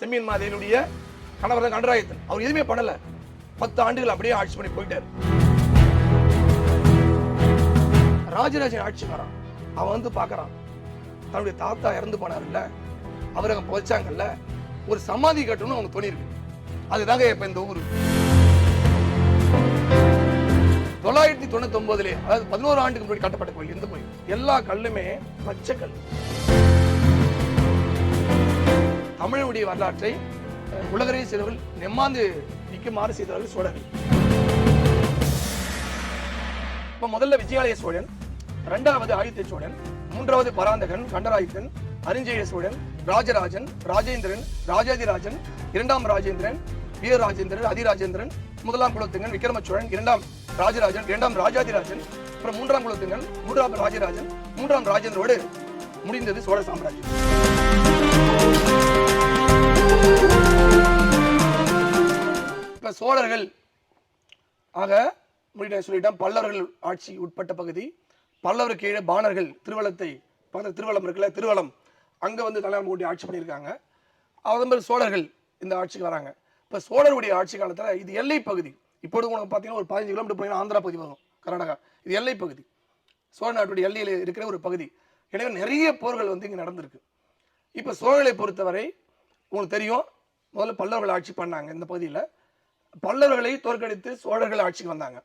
செம்பியன் மாதேவியுடைய கணவர் தான் கண்டராயத்தன். அவர் எதுவுமே பண்ணல. பத்து ஆண்டுகள் அப்படியே ஆட்சி பண்ணி போயிட்டாரு. ராஜராஜன் ஆட்சி வரான். அவன் வந்து பார்க்கறான். தன்னுடைய தாத்தா இறந்து போனார்ல அவர் அங்கே புதைச்சாங்கல்ல. ஒரு சமாதி கட்டணும்னு அவங்க தோணிருக்கு அதுதாங்க இப்ப இந்த ஊரு. தொள்ளாயிரத்தி தொண்ணூத்தி ஒன்பதுல அதாவது பதினோரு ஆண்டுக்கு முன்னாடி கட்டப்பட்ட கோயில் இந்த கோயில். எல்லா கல்லுமே பச்சை கல். தமிழனுடைய வரலாற்றை உலகரை சிலவர்கள் நெம்மாந்து நிற்குமாறு செய்தவர்கள் சோழர்கள். இப்போ முதல்ல விஜயாலய சோழன் இரண்டாவது ஆதித்ய சோழன் மூன்றாவது பராந்தகன் கண்டராயத்தன் அரிஞ்சய சோழன் ராஜராஜன் ராஜேந்திரன் ராஜாதிராஜன் இரண்டாம் ராஜேந்திரன் வீரராஜேந்திரன் அதிராஜேந்திரன் முதலாம் குலத்துங்கன் விக்ரம சோழன் இரண்டாம் ராஜராஜன் இரண்டாம் ராஜாதிராஜன் அப்புறம் மூன்றாம் குலத்துங்கன் மூன்றாம் ராஜராஜன் மூன்றாம் ராஜேந்திரோடு முடிந்தது சோழ சாம்ராஜ்யம். இப்ப சோழர்கள் ஆக முடிய சொல்லிட்டேன் பல்லவர்கள் ஆட்சி உட்பட்ட பகுதி பல்லவர் கீழே பாணர்கள் திருவள்ளத்தை பக்கத்தில் திருவள்ளம் இருக்குல்ல திருவள்ளம் அங்கே வந்து தலைமை கூட்டி ஆட்சி பண்ணியிருக்காங்க. அதே மாதிரி சோழர்கள் இந்த ஆட்சிக்கு வராங்க. இப்போ சோழருடைய ஆட்சி காலத்தில் இது எல்லை பகுதி. இப்போது உங்களுக்கு பார்த்தீங்கன்னா ஒரு பதினஞ்சு கிலோமீட்டர் போனீங்கன்னா ஆந்திரா பகுதி வரும் கர்நாடகா. இது எல்லை பகுதி. சோழ நாட்டுடைய எல்லையில் இருக்கிற ஒரு பகுதி. எனவே நிறைய போர்கள் வந்து இங்கே நடந்திருக்கு. இப்போ சோழலை பொறுத்தவரை உங்களுக்கு தெரியும் முதல்ல பல்லவர்கள் ஆட்சி பண்ணாங்க இந்த பகுதியில். பல்லவர்களை தோற்கடித்து சோழர்கள் ஆட்சிக்கு வந்தாங்க.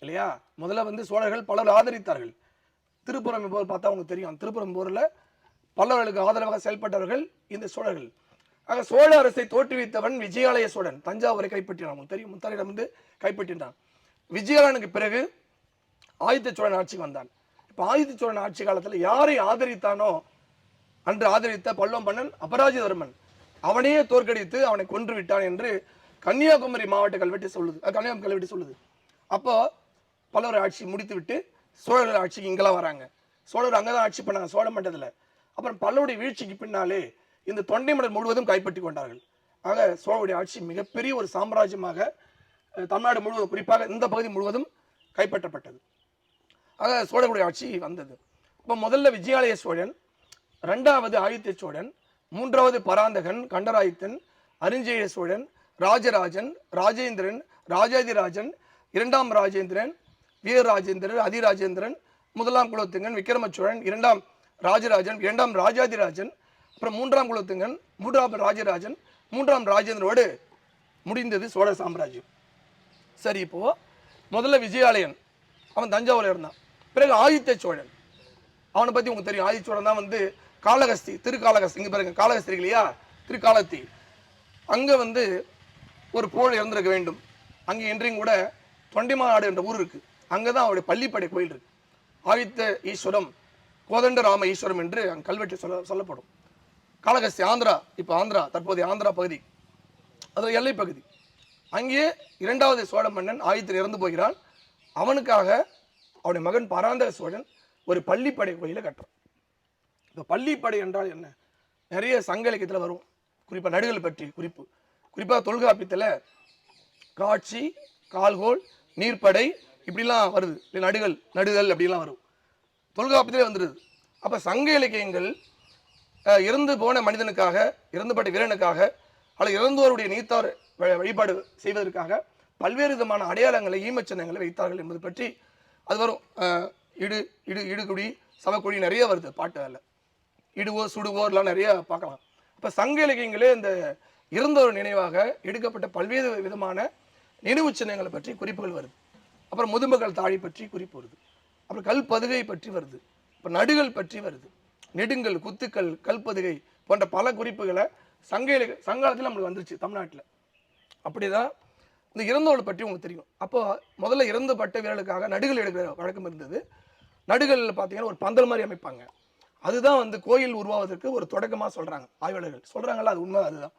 இல்லையா? முதல்ல வந்து சோழர்கள் பலர் ஆதரித்தார்கள். திருப்புறம் போர் பார்த்தா உங்களுக்கு தெரியும். திருப்புறம் போரில் பல்லவர்களுக்கு ஆதரவாக செயல்பட்டவர்கள் இந்த சோழர்கள். ஆக சோழ அரசை தோற்றுவித்தவன் விஜயாலய சோழன். தஞ்சாவூரை கைப்பற்றினான். உங்களுக்கு தெரியும். முத்தாரிடம் வந்து கைப்பற்றினான் விஜயாலனுக்கு பிறகு ஆதித்த சோழன் ஆட்சிக்கு வந்தான். இப்போ ஆதித்த சோழன் ஆட்சி காலத்தில் யாரை ஆதரித்தானோ? அன்று ஆதரித்த பல்லவ மன்னன் அபராஜிதர்மன் அவனையே தோற்கடித்து அவனை கொன்று விட்டான் என்று கன்னியாகுமரி மாவட்ட கல்வெட்டு சொல்லுது. கன்னியாகுமரி கல்வெட்டு சொல்லுது. அப்போ பல்லவர் ஆட்சி முடித்து விட்டு ஆட்சிக்கு இங்கெல்லாம் வராங்க. சோழர் அங்கே தான் ஆட்சி பண்ணாங்க சோழ மண்டலத்தில். அப்புறம் பல்லவருடைய வீழ்ச்சிக்கு பின்னாலே இந்த தொண்டை மண்டல் முழுவதும் கைப்பற்றி கொண்டார்கள். ஆக சோழருடைய ஆட்சி மிகப்பெரிய ஒரு சாம்ராஜ்யமாக தமிழ்நாடு முழுவதும் குறிப்பாக இந்த பகுதி முழுவதும் கைப்பற்றப்பட்டது. ஆக சோழருடைய ஆட்சி வந்தது. இப்போ முதல்ல விஜயாலய சோழன் ரெண்டாவது ஆதித்ய சோழன் மூன்றாவது பராந்தகன் கண்டராயத்தன் அரிஞ்சய சோழன் ராஜராஜன் ராஜேந்திரன் ராஜாதிராஜன் இரண்டாம் ராஜேந்திரன் வீரராஜேந்திரன் அதிராஜேந்திரன் முதலாம் குலோத்துங்கன் விக்ரம சோழன் இரண்டாம் ராஜராஜன் இரண்டாம் ராஜாதிராஜன் அப்புறம் மூன்றாம் குலோத்துங்கன் மூன்றாம் ராஜராஜன் மூன்றாம் ராஜேந்திரோடு முடிந்தது சோழ சாம்ராஜ்யம். சரி இப்போ முதல்ல விஜயாலயன். அவன் தஞ்சாவூரில் இருந்தான். பிறகு ஆதித்த சோழன். அவனை பற்றி உங்களுக்கு தெரியும். ஆதிச்சோழன் தான் வந்து காளகஸ்தி திருக்காலகஸ்தி இங்கே பாருங்க காளகஸ்தி இருக்கு இல்லையா? திருக்காலத்தி அங்கே வந்து ஒரு போர் இறந்துருக்க வேண்டும். அங்கே இன்றையும் கூட தொண்டைமாநாடு என்ற ஊர் இருக்குது அங்கே தான் அவருடைய பள்ளிப்படை கோயில் இருக்கு. ஆதித்த ஈஸ்வரம் கோதண்ட ராம ஈஸ்வரம் என்று அங்கே கல்வெட்டு சொல்ல சொல்லப்படும். காளகஸ்தி ஆந்திரா. இப்போ ஆந்திரா தற்போதைய ஆந்திரா பகுதி. அது எல்லை பகுதி. அங்கே இரண்டாவது சோழ மன்னன் ஆதித்தர் இறந்து போகிறான். அவனுக்காக அவனுடைய மகன் பராந்தக சோழன் ஒரு பள்ளிப்படை கோயிலை கட்டுறான். இந்த பள்ளிப்படை என்றால் என்ன? நிறைய சங்க இலக்கியத்தில் வரும். குறிப்பாக நடுகள் பற்றி குறிப்பு. குறிப்பாக தொல்காப்பியத்தில் காட்சி கால்கோல் நீர்ப்படை இப்படிலாம் வருது. இல்லை நடுகள் நடுகள் அப்படிலாம் வரும். தொல்காப்பியத்திலே வந்துடுது அப்போ சங்க இலக்கியங்கள் இறந்து போன மனிதனுக்காக இறந்துபட்ட வீரனுக்காக அல்லது இறந்தோருடைய நீத்தார் வழிபாடு செய்வதற்காக பல்வேறு விதமான அடையாளங்களை ஈமச்சின்னங்களை வைத்தார்கள் என்பது பற்றி அது வரும். இடு இடு இடுகுடி சமக்குடி நிறைய வருது பாட்டு அதில். இடுவோர் சுடுவோ எல்லாம் நிறைய பார்க்கலாம். இப்போ சங்க இலக்கியங்களே இந்த இறந்தோர் நினைவாக எடுக்கப்பட்ட பல்வேறு விதமான நினைவு சின்னங்களை பற்றி குறிப்புகள் வருது. அப்புறம் முதுமகள் தாழி பற்றி குறிப்பு வருது. அப்புறம் கல் பதுகை பற்றி வருது. இப்போ நடுகள் பற்றி வருது. நெடுங்கல் குத்துக்கள் கல்பதுகை போன்ற பல குறிப்புகளை சங்க இலக்கிய சங்காலத்தில் நம்மளுக்கு வந்துருச்சு தமிழ்நாட்டில். அப்படி தான் இந்த இறந்தோர்கள் பற்றி உங்களுக்கு தெரியும். அப்போ முதல்ல இறந்துபட்ட வீரர்களுக்காக நடுகள் எடுக்கிற வழக்கம் இருந்தது. நடுகளில் பார்த்தீங்கன்னா ஒரு பந்தல் மாதிரி அமைப்பாங்க. அதுதான் வந்து கோயில் உருவாவதற்கு ஒரு தொடக்கமாக சொல்கிறாங்க ஆய்வாளர்கள் சொல்றாங்கல்ல அது உண்மை அதுதான்.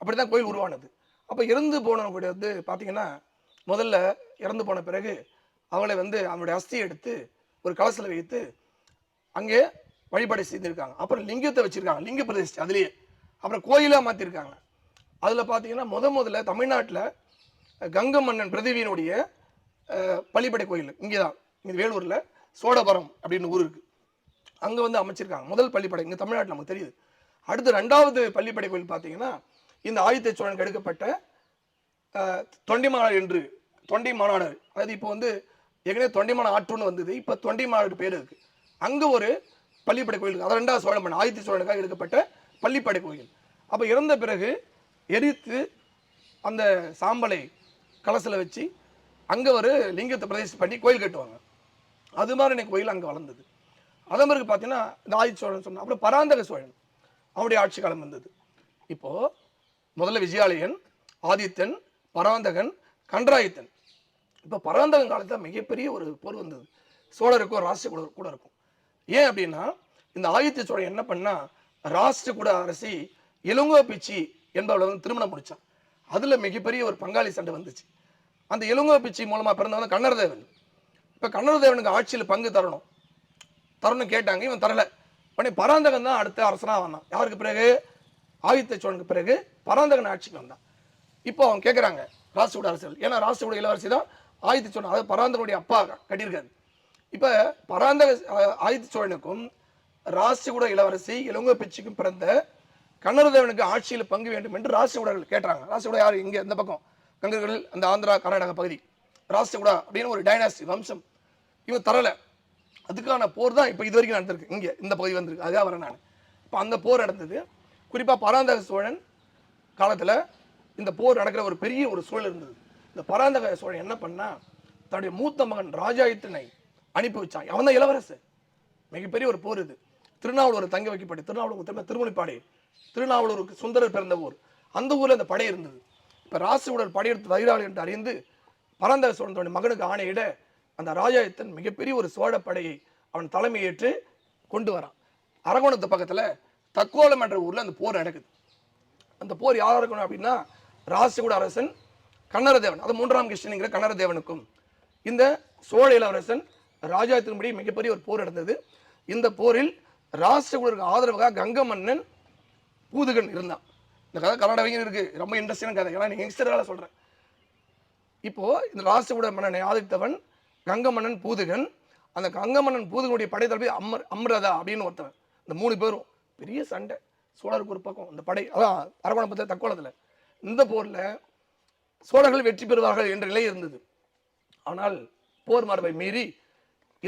அப்படி தான் கோயில் உருவானது. அப்போ இறந்து போனவங்களுடைய வந்து பார்த்தீங்கன்னா முதல்ல இறந்து போன பிறகு அவளை வந்து அவனுடைய அஸ்தியை எடுத்து ஒரு கலசில் வைத்து அங்கே வழிபாடு செய்திருக்காங்க. அப்புறம் லிங்கத்தை வச்சுருக்காங்க லிங்க பிரதிஷ்டை அதுலேயே. அப்புறம் கோயிலாக மாற்றிருக்காங்க அதில் பார்த்தீங்கன்னா முத முதல்ல தமிழ்நாட்டில் கங்க மன்னன் பிரதிவியினுடைய பள்ளிப்படை கோயில் இங்கே தான் இங்கே வேலூரில் சோழபுரம் அப்படின்னு ஊர் இருக்குது அங்கே வந்து அமைச்சிருக்காங்க. முதல் பள்ளிப்படை இங்கே தமிழ்நாட்டில் நமக்கு தெரியுது. அடுத்து ரெண்டாவது பள்ளிப்படை கோயில் பார்த்தீங்கன்னா இந்த ஆதித்த சோழனுக்கு எடுக்கப்பட்ட தொண்டை மாநாடு என்று தொண்டை மாநாடு. அதாவது இப்போ வந்து ஏற்கனவே தொண்டைமான ஆற்றுன்னு வந்தது. இப்போ தொண்டை மாநாடு பேர் இருக்குது அங்கே ஒரு பள்ளிப்படை கோயில் அது ரெண்டாவது சோழன் பண்ண ஆதித்த சோழனுக்காக எடுக்கப்பட்ட பள்ளிப்படை கோயில். அப்போ இறந்த பிறகு எரித்து அந்த சாம்பலை கலசில் வச்சு அங்கே ஒரு லிங்கத்தை பிரதேசம் பண்ணி கோயில் கட்டுவாங்க. அது மாதிரி எனக்கு கோயில் அங்கே வளர்ந்தது. அதன் பிறகு பார்த்தீங்கன்னா இந்த ஆதித்த சோழன் சொன்ன அப்புறம் பராந்தக சோழன். அவருடைய ஆட்சி காலம் வந்தது. இப்போ முதல்ல விஜயாலயன் ஆதித்தன் பராந்தகன் கன்றாயத்தன். இப்போ பராந்தகன் காலத்தில் மிகப்பெரிய ஒரு போர் வந்தது. சோழருக்கும் ராஷ்டிர கூட கூட இருக்கும். ஏன் அப்படின்னா இந்த ஆதித்த சோழன் என்ன பண்ணா ராஷ்டிர கூட அரசி இளங்கோ பிச்சி என்பவளை வந்து திருமணம் முடித்தான் அதில் மிகப்பெரிய ஒரு பங்காளி சண்டை வந்துச்சு. அந்த இளங்கோ பிச்சி மூலமாக பிறந்தவன் கண்ணரதேவன். இப்போ கண்ணரதேவனுக்கு ஆட்சியில் பங்கு தரணும். தரணும்னு கேட்டாங்க இவன் தரல. உடனே பராந்தகன் தான் அடுத்த அரசனா வந்தான். யாருக்கு பிறகு? ஆதித்த சோழனுக்கு பிறகு பராந்தகன் ஆட்சிக்கு வந்தான். இப்போ அவங்க கேட்குறாங்க ராசியோட அரசர்கள். ஏன்னா ராசியோட இளவரசி தான் ஆதித்த சோழன் அதாவது பராந்தகனுடைய அப்பா கட்டியிருக்காரு. இப்போ பராந்தக ஆதித்த சோழனுக்கும் ராசிகுட இளவரசி இளங்க பிச்சுக்கும் பிறந்த கண்ணரதேவனுக்கு ஆட்சியில் பங்கு வேண்டும் என்று ராசிகுடர்கள் கேட்டாங்க. ராசிகுடா யார்? இங்கே இந்த பக்கம். கங்கர்கள் அந்த ஆந்திரா கர்நாடகா பகுதி. ராசிகுடா அப்படின்னு ஒரு டைனாஸ்டி வம்சம். இவன் தரல. அதுக்கான போர் தான் இப்போ இது வரைக்கும் நடந்திருக்கு. இங்கே இந்த பகுதி வந்திருக்கு. அதுதான் வரேன் நான். இப்போ அந்த போர் நடந்தது. குறிப்பாக பராந்தக சோழன் காலத்தில் இந்த போர் நடக்கிற ஒரு பெரிய ஒரு சூழல் இருந்தது. இந்த பராந்தக சோழன் என்ன பண்ணா தன்னுடைய மூத்த மகன் ராஜாயத்தினை அனுப்பி வச்சான். அவன் தான் இளவரசு. மிகப்பெரிய ஒரு போர் இது. திருநாவலூர் தங்க வைக்கப்பட்டு திருநாவலூர் திரும்ப திருமணிப்பாடி திருநாவலூருக்கு சுந்தரர் பிறந்த ஊர். அந்த ஊரில் அந்த படை இருந்தது. இப்போ ராசியுடன் படையெடுத்து வைராளி என்று அறிந்து பரந்தக சோழன் தன்னுடைய மகனுக்கு ஆணையிட அந்த ராஜாயத்தன் மிகப்பெரிய ஒரு சோழ படையை அவன் தலைமையேற்று கொண்டு வரான். அரகோணத்து பக்கத்தில் தக்கோலம் என்ற ஊரில் அந்த போர் நடக்குது. அந்த போர் யாரா இருக்கணும் அப்படின்னா ராசிகுட அரசன் கண்ணரதேவன். அது மூன்றாம் கிருஷ்ணனுங்கிற கண்ணரதேவனுக்கும். இந்த சோழ இளவரசன் ராஜாத்தின்படி மிகப்பெரிய ஒரு போர் நடந்தது. இந்த போரில் ராசிகுடருக்கு ஆதரவாக கங்க மன்னன் பூதுகன் இருந்தான். இந்த கதை கர்நாடகையும் இருக்குது ரொம்ப இன்ட்ரெஸ்டிங்கான கதை. ஏன்னா நீங்கள் யங்ஸ்டரால சொல்கிறேன் இப்போது இந்த ராசிகுட மன்னனை ஆதரித்தவன் கங்க மன்னன் பூதுகன். அந்த கங்கமன்னன் பூதுகனுடைய படை தளபதி அம்மர் அம்ரதா அப்படின்னு ஒருத்தர். இந்த மூணு பேரும் பெரிய சண்டை. சோழருக்கு ஒரு பக்கம் இந்த படை அதான் அரகோணப்பத்தில் தக்கோலத்தில். இந்த போரில் சோழர்கள் வெற்றி பெறுவார்கள் என்ற நிலை இருந்தது. ஆனால் போர் மரபை மீறி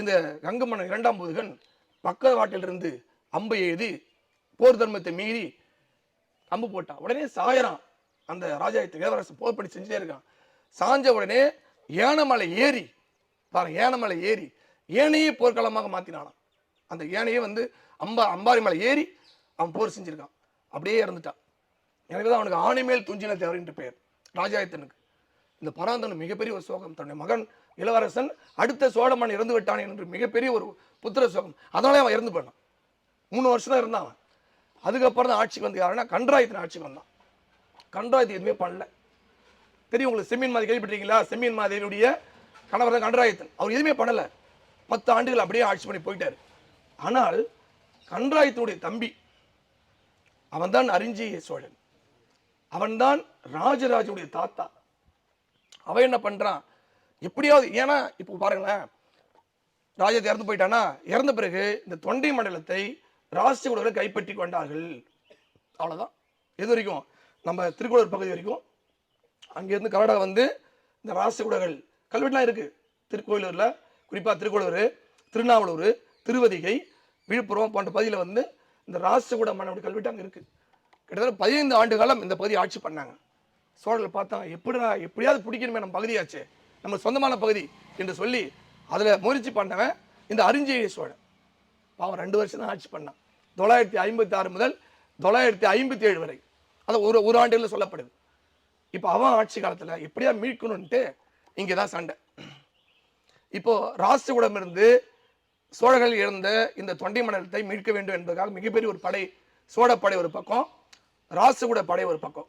இந்த கங்கமன்னன் இரண்டாம் பூதுகன் பக்கவாட்டிலிருந்து அம்பை எய்தி போர் தர்மத்தை மீறி அம்பு போட்டான். உடனே சாயறான் அந்த ராஜாயத்து இளவரசு போர் படி செஞ்சுட்டே இருக்கான். சாஞ்ச உடனே ஏனமலை ஏறி பாருங்க ஏனமலை ஏறி ஏனையே போர்க்களமாக மாற்றினானான் அந்த ஏனையே வந்து அம்பா அம்பாரி மலை ஏறி அவன் போர் செஞ்சுருக்கான். அப்படியே இறந்துட்டான். எனவே தான் அவனுக்கு ஆணைமேல் துஞ்சின தேவர் பெயர். ராஜாயத்தனுக்கு. இந்த பராந்தன் மிகப்பெரிய ஒரு சோகம். தன்னுடைய மகன் இளவரசன் அடுத்த சோழமன் இறந்து விட்டான் என்று மிகப்பெரிய ஒரு புத்திர சோகம். அதனாலே அவன் இறந்து போனான் மூணு வருஷம் தான் இருந்தான் அவன். அதுக்கப்புறம் தான் ஆட்சிக்கு வந்து யாருன்னா கன்றாயத்தின் ஆட்சிக்கு வந்தான். கன்றாயத்து எதுவுமே பண்ணல. தெரியும் உங்களுக்கு செம்மீன் மாதிரி கேள்விப்பட்டிருக்கீங்களா? செம்மீன் மாதிரியுடைய கணவர் தான் கன்றாயத்தன். அவர் எதுவுமே பண்ணல. பத்து ஆண்டுகள் அப்படியே ஆட்சி பண்ணி போயிட்டார். ஆனால் கண்டராயத்தனுடைய தம்பி அவன்தான் அரிஞ்சிய சோழன். அவன்தான் ராஜராஜனுடைய தாத்தா. அவன் என்ன பண்றான்? எப்படியாவது ஏன்னா இப்போ பாருங்களேன் ராஜா இறந்து போயிட்டானா இறந்த பிறகு இந்த தொண்டை மண்டலத்தை ராஷ்டிரகுடர்கள் கைப்பற்றி கொண்டார்கள். அவ்வளோதான் எது வரைக்கும் நம்ம திருக்குளூர் பகுதி வரைக்கும் அங்கேருந்து கர்நாடகா வந்து இந்த ராஷ்டிரகுடர்கள் கல்வெட்டுலாம் இருக்குது திருக்கோயிலூரில் குறிப்பாக திருக்கோளூர் திருநாவலூர் திருவதிகை விழுப்புரம் போன்ற பகுதியில் வந்து இந்த ராசகுட மன்னனுடைய கல்வெட்டு அங்கே இருக்குது கிட்டத்தட்ட பதினைந்து ஆண்டு காலம் இந்த பகுதியை ஆட்சி பண்ணாங்க. சோழர்கள் பார்த்தா எப்படிடா எப்படியாவது பிடிக்கணுமே நம்ம பகுதியாச்சே நம்ம சொந்தமான பகுதி என்று சொல்லி அதில் முயற்சி பண்ணவன் இந்த அரிஞ்சய சோழன். பாவம் ரெண்டு வருஷம் தான் ஆட்சி பண்ணான். தொள்ளாயிரத்தி ஐம்பத்தி ஆறு முதல் தொள்ளாயிரத்தி ஐம்பத்தி ஏழு வரை. அது ஒரு ஒரு ஆண்டுகளில் சொல்லப்படுது. இப்போ அவன் ஆட்சி காலத்தில் எப்படியா மீட்கணுன்ட்டு இங்கே தான் சண்டை. இப்போது ராஷ்டிரகுடம் இருந்து சோழர்கள் இருந்த இந்த தொண்டை மண்டலத்தை மீட்க வேண்டும் என்பதற்காக மிகப்பெரிய ஒரு படை சோழப்படை ஒரு பக்கம் ராஷ்டிரகுட படை ஒரு பக்கம்.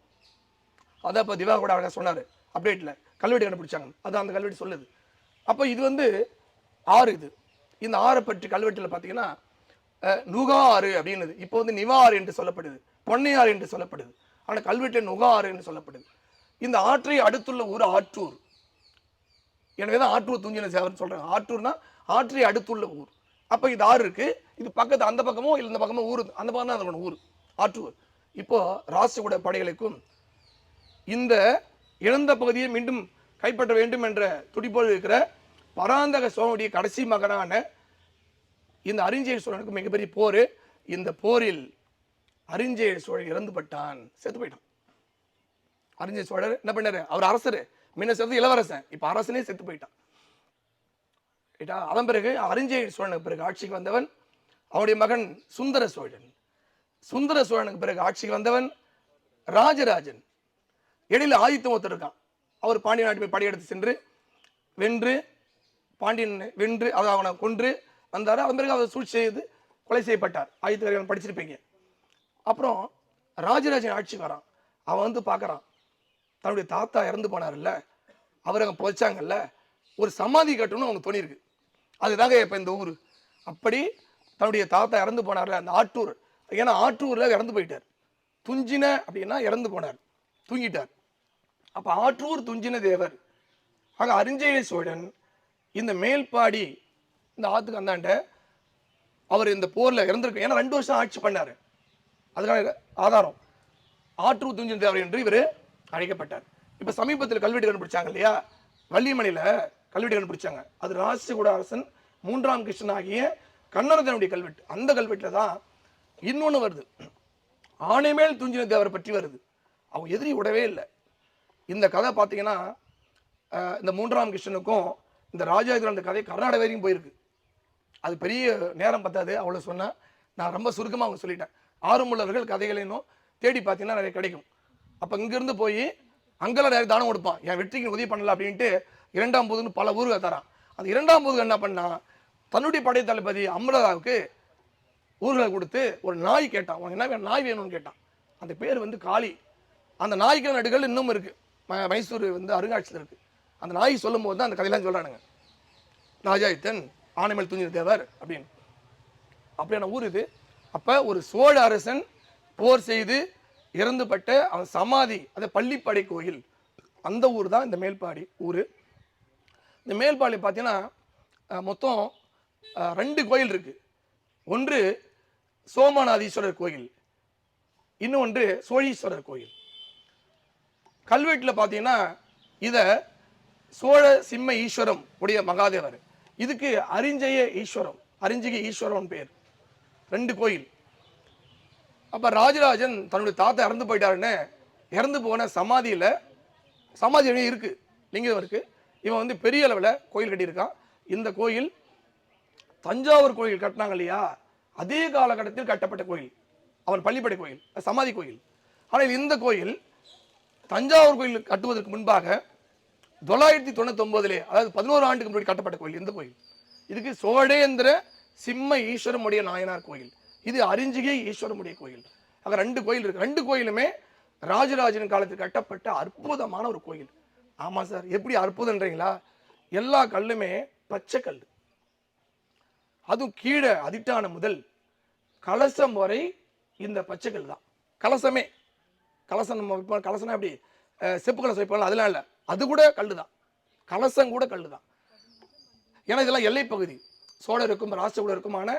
அதான் இப்போ திவா கூட அழகாக சொன்னார் அப்டேட்டில் கல்வெட்டு கண்டுபிடிச்சாங்க அதான் அந்த கல்வெட்டு சொல்லுது. அப்போ இது வந்து ஆறு இது. இந்த ஆறை பற்றி கல்வெட்டில் பார்த்தீங்கன்னா நுகா ஆறு அப்படின்னுது. இப்போ வந்து நிவா ஆறு என்று சொல்லப்படுது பொன்னையாறு என்று சொல்லப்படுது. ஆனால் கல்வெட்டில் நுகா ஆறு என்று சொல்லப்படுது. இந்த ஆற்றை அடுத்துள்ள ஊர் ஆற்றூர். எனவே தான் ஆற்றூர் துஞ்சின சேவர்னு சொல்றாங்க ஆற்றூர்னா ஆற்றை அடுத்துள்ள ஊர். அப்போ இது ஆறு இருக்கு. இது பக்கத்து அந்த பக்கமோ இல்லை இந்த பக்கமோ ஊர். அந்த பக்கம் தான் அதோட ஊர். ஆற்றூர். இப்போ ராசிகுட படைகளுக்கும் இந்த இழந்த பகுதியை மீண்டும் கைப்பற்ற வேண்டும் என்ற துடிப்போடு இருக்கிற பராந்தக சோழனுடைய கடைசி மகனான இந்த அரிஞ்சய சோழனுக்கு மிகப்பெரிய போர். இந்த போரில் அரிஞ்சய சோழன் இறந்து பட்டான் செத்து போயிட்டான். அரிஞ்சய சோழர் என்ன பண்ணாரு? அவர் அரசர். முன்ன செத்து இளவரசன் இப்போ அரசனே செத்து போயிட்டான். ரைட்டா அதன் பிறகு அரிஞ்சய சோழனுக்கு பிறகு ஆட்சிக்கு வந்தவன் அவனுடைய மகன் சுந்தர சோழன். சுந்தர சோழனுக்கு பிறகு ஆட்சிக்கு வந்தவன் ராஜராஜன். இடையில ஆதித்தம் ஒருத்தர் இருக்கான். அவர் பாண்டிய நாட்டு போய் படையெடுத்து சென்று வென்று பாண்டியன் வென்று அதை அவனை கொன்று வந்தார். அதன் பிறகு அவர் சூழ்ச்சி செய்து கொலை செய்யப்பட்டார். ஆதித்த படிச்சிருப்பீங்க. அப்புறம் ராஜராஜன் ஆட்சிக்கு வரான். அவன் வந்து பார்க்கறான். தன்னுடைய தாத்தா இறந்து போனார்ல அவர் அங்கே புதைச்சாங்கல்ல ஒரு சமாதி கட்டணும்னு அவனுக்கு தோணியிருக்கு. அதுதாங்க இப்போ இந்த ஊர். அப்படி தன்னுடைய தாத்தா இறந்து போனார்ல அந்த ஆட்டூர் ஏன்னா ஆற்றூரில் இறந்து போயிட்டார். துஞ்சின அப்படின்னா இறந்து போனார். தூங்கிட்டார். அப்போ ஆற்றூர் துஞ்சின தேவர் ஆக அரிஞ்சய சோழன் இந்த மேல்பாடி இந்த ஆற்றுக்கு அந்தாண்ட அவர் இந்த போரில் இறந்துருக்கு ஏன்னா ரெண்டு வருஷம் ஆட்சி பண்ணார். அதுக்கான ஆதாரம். ஆற்றூர் துஞ்சின தேவர் என்று இவர் அழைக்கப்பட்டார். இப்போ சமீபத்தில் கல்வெட்டு கண்டுபிடிச்சாங்க இல்லையா? வள்ளிமலையில் கல்வெட்டு கண்டுபிடிச்சாங்க. அது ராசிகுட அரசன் மூன்றாம் கிருஷ்ணன் ஆகிய கண்ணரதனுடைய கல்வெட்டு. அந்த கல்வெட்டில் தான் இன்னொன்று வருது. ஆணைமேல் துஞ்சின தேவரை பற்றி வருது. அவங்க எதிரி விடவே இல்லை. இந்த கதை பார்த்தீங்கன்னா இந்த மூன்றாம் கிருஷ்ணனுக்கும் இந்த ராஜாதிரன் அந்த கதை கர்நாடக வரைக்கும் போயிருக்கு. அது பெரிய நேரம் பத்தாது அவ்வளோ சொன்னேன் நான் ரொம்ப சுருக்கமாக அவங்க சொல்லிட்டேன். ஆர்வமுள்ளவர்கள் கதைகளை இன்னும் தேடி பார்த்தீங்கன்னா நிறைய கிடைக்கும். அப்போ இங்கேருந்து போய் அங்கெல்லாம் நிறைய தானம் கொடுப்பான். என் வெற்றிக்கு உதவி பண்ணல அப்படின்ட்டு இரண்டாம் போதுன்னு பல ஊருக்கு தரான். அந்த இரண்டாம் போது என்ன பண்ணான் தன்னுடைய படை தளபதி அம்ரதாவுக்கு ஊர்களை கொடுத்து ஒரு நாய் கேட்டான். உனக்கு என்ன வேணும்? நாய் வேணும்னு கேட்டான். அந்த பேர் வந்து காளி. அந்த நாய்க்கான நடுகள் இன்னும் இருக்குது ம- மைசூர் வந்து அருங்காட்சியத்தில் இருக்குது அந்த நாய் சொல்லும் போது தான் அந்த கதையெல்லாம் சொல்கிறானுங்க ராஜாயுத்தன் ஆனைமேல் துஞ்சின தேவர் அப்படின்னு. அப்படியான ஊர் இது. அப்போ ஒரு சோழ அரசன் போர் செய்து இறந்துபட்ட அவன் சமாதி அது பள்ளிப்படை கோயில் அந்த ஊர் தான் இந்த மேல்பாடி ஊர். இந்த மேல்பாடி பார்த்தீங்கன்னா மொத்தம் ரெண்டு கோயில் இருக்குது ஒன்று சோமநாதீஸ்வரர் கோயில் இன்னொன்று சோழீஸ்வரர் கோயில். கல்வெட்டில் பார்த்தீங்கன்னா இதை சோழ சிம்ம ஈஸ்வரம் உடைய மகாதேவர். இதுக்கு அரிஞ்சய ஈஸ்வரம் அரிஞ்சய ஈஸ்வரம் பேர். ரெண்டு கோயில். அப்போ ராஜராஜன் தன்னுடைய தாத்தா இறந்து போயிட்டாருன்னு இறந்து போன சமாதியில் சமாதி அணி இருக்கு. லிங்கம் இருக்கு. இவன் வந்து பெரிய அளவில் கோயில் கட்டியிருக்கான். இந்த கோயில் தஞ்சாவூர் கோயில் கட்டினாங்க இல்லையா? அதே காலகட்டத்தில் கட்டப்பட்ட கோயில். அவன் பள்ளிப்படை கோயில் சமாதி கோயில். ஆனால் இந்த கோயில் தஞ்சாவூர் கோயில் கட்டுவதற்கு முன்பாக தொள்ளாயிரத்தி தொண்ணூத்தொம்பதுலே அதாவது பதினோரு ஆண்டுக்கு முன்னாடி கட்டப்பட்ட கோயில் இந்த கோயில். இதுக்கு சோழேந்திர சிம்ம ஈஸ்வரமுடைய நாயனார் கோயில். இது அரிஞ்சிகை ஈஸ்வரமுடைய கோயில். அங்க ரெண்டு கோயில் இருக்கு. ரெண்டு கோயிலுமே ராஜராஜன் காலத்தில் கட்டப்பட்ட அற்புதமான ஒரு கோயில். ஆமா சார். எப்படி அற்புதம்ன்றீங்களா எல்லா கல்லுமே பச்சை கல் அதுவும் கீழே அதிட்டான முதல் கலசம் வரை இந்த பச்சை கல் தான். கலசமே. கலசம் நம்ம வைப்போம். கலசம்னா எப்படி? செப்பு கலசம் வைப்போம் அதெல்லாம் இல்லை. அது கூட கல் தான். கலசம் கூட கல் தான். ஏன்னா இதெல்லாம் எல்லைப்பகுதி சோழருக்கும் ராஷ்டிரகுடருக்குமான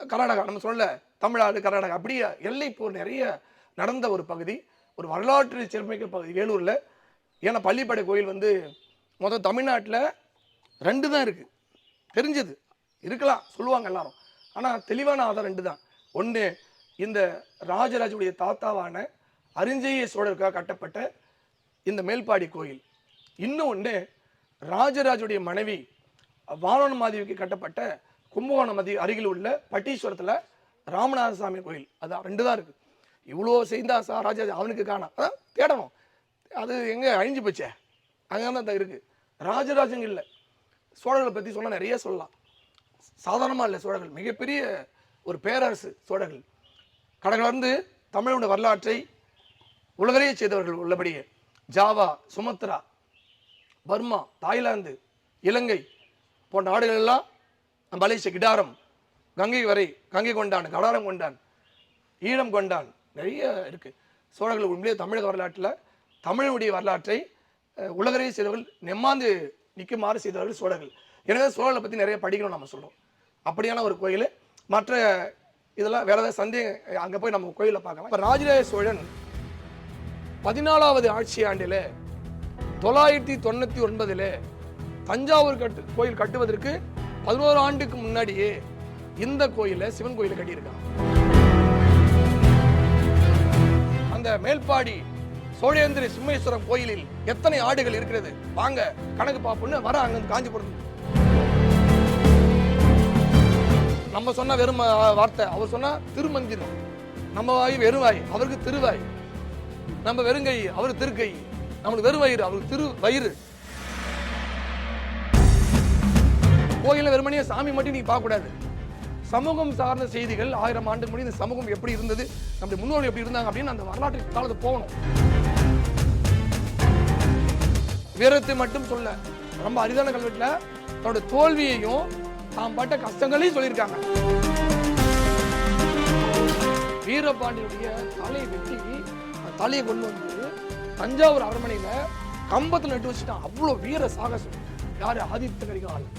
கர்நாடகா நம்ம சொல்ல தமிழ்நாடு கர்நாடகா அப்படியே எல்லை போர் நிறைய நடந்த ஒரு பகுதி ஒரு வரலாற்று சிறப்புமிக்க பகுதி வேலூரில். ஏன்னா பள்ளிப்படை கோயில் வந்து மொத்தம் தமிழ்நாட்டில் ரெண்டு தான் இருக்குது தெரிஞ்சது. இருக்கலாம் சொல்லுவாங்க எல்லாரும். ஆனால் தெளிவான ஆதாரம் ரெண்டு தான். ஒன்று இந்த ராஜராஜுடைய தாத்தாவான அரிஞ்சய சோழருக்காக கட்டப்பட்ட இந்த மேல்பாடி கோயில். இன்னும் ஒன்று ராஜராஜுடைய மனைவி வானோன் மாதேவிக்கு கட்டப்பட்ட கும்பகோணம் மதி அருகில் உள்ள பட்டீஸ்வரத்தில் ராமநாத சாமி கோயில். அது ரெண்டு தான் இருக்குது இவ்வளோ செய்தா சா ராஜா அவனுக்கு காணா. அதான் தேடணும். அது எங்கே அழிஞ்சு போச்சே? அங்கே தான் இருக்குது ராஜராஜங்க இல்லை. சோழர்களை பற்றி சொன்னால் நிறைய சொல்லலாம். சாதாரணமாக இல்லை சோழர்கள். மிகப்பெரிய ஒரு பேரரசு சோழர்கள். கடகலர்ந்து தமிழோட வரலாற்றை உலகறிய செய்தவர்கள் உள்ளபடியே. Java Sumatra Burma Thailand Ilangai போன்ற நாடுகள் எல்லாம் மலேசியா கிடாரம் கங்கை வரை கங்கை கொண்டான் கடாரம் கொண்டான் ஈழம் கொண்டான் நிறைய இருக்குது சோழர்கள் உண்மையிலே தமிழக வரலாற்றில் தமிழனுடைய வரலாற்றை அஹ், செய்தவர்கள் நெம்மாந்து நிற்குமாறு செய்தவர்கள் சோழர்கள். எனவே சோழர்களை பற்றி நிறைய படிக்கணும் நம்ம சொல்கிறோம் அப்படியான ஒரு கோயில். மற்ற இதெல்லாம் வேறு ஏதாவது சந்தேகம் அங்கே போய் நம்ம கோயிலில் பார்க்கலாம். இப்போ ராஜராஜ சோழன் பதினாலாவது ஆட்சி ஆண்டில் தொள்ளாயிரத்தி தொண்ணூற்றி ஒன்பதில் தஞ்சாவூர் கட்டு கோயில் கட்டுவதற்கு பதினோரு ஆண்டுக்கு முன்னாடியே இந்த கோயிலை சிவன் கோயிலை கட்டியிருக்காங்க. அந்த மேல்பாடி சோழேந்திர சிம்மேஸ்வரம் கோயிலில் எத்தனை ஆடுகள் இருக்கிறது? வாங்க கணக்கு பார்ப்போம்னு வர அங்க காஞ்சிபுரம் நம்ம சொன்ன வெறும் வார்த்தை. அவர் சொன்னா திருமந்திரம். நம்ம வாய் வெறும் வாய் அவருக்கு திருவாய். நம்ம வெறுங்கை அவர் திருக்கை. நம்மளுக்கு வெறும் வயிறு அவருக்கு திரு வயிறு கோயிலில் வெறுமனையே சாமி மட்டும் நீ பார்க்கக்கூடாது. சமூகம் சார்ந்த செய்திகள் ஆயிரம் ஆண்டுக்கு முன்னாடி இந்த சமூகம் எப்படி இருந்தது நம்முடைய முன்னோர்கள் எப்படி இருந்தாங்க அப்படின்னு அந்த வரலாற்று காலத்து போகணும். வீரத்தை மட்டும் சொல்ல ரொம்ப அரிதான கல்வெட்டில் தன்னோட தோல்வியையும் தாம் பட்ட கஷ்டங்களையும் சொல்லியிருக்காங்க. வீரபாண்டியனுடைய தலையை வெட்டி தலையை கொண்டு வந்து தஞ்சாவூர் அரண்மனையில் கம்பத்தில் நட்டு வச்சுட்டான். அவ்வளோ வீர சாகசம். யார்? ஆதித்த கரிகாலன்.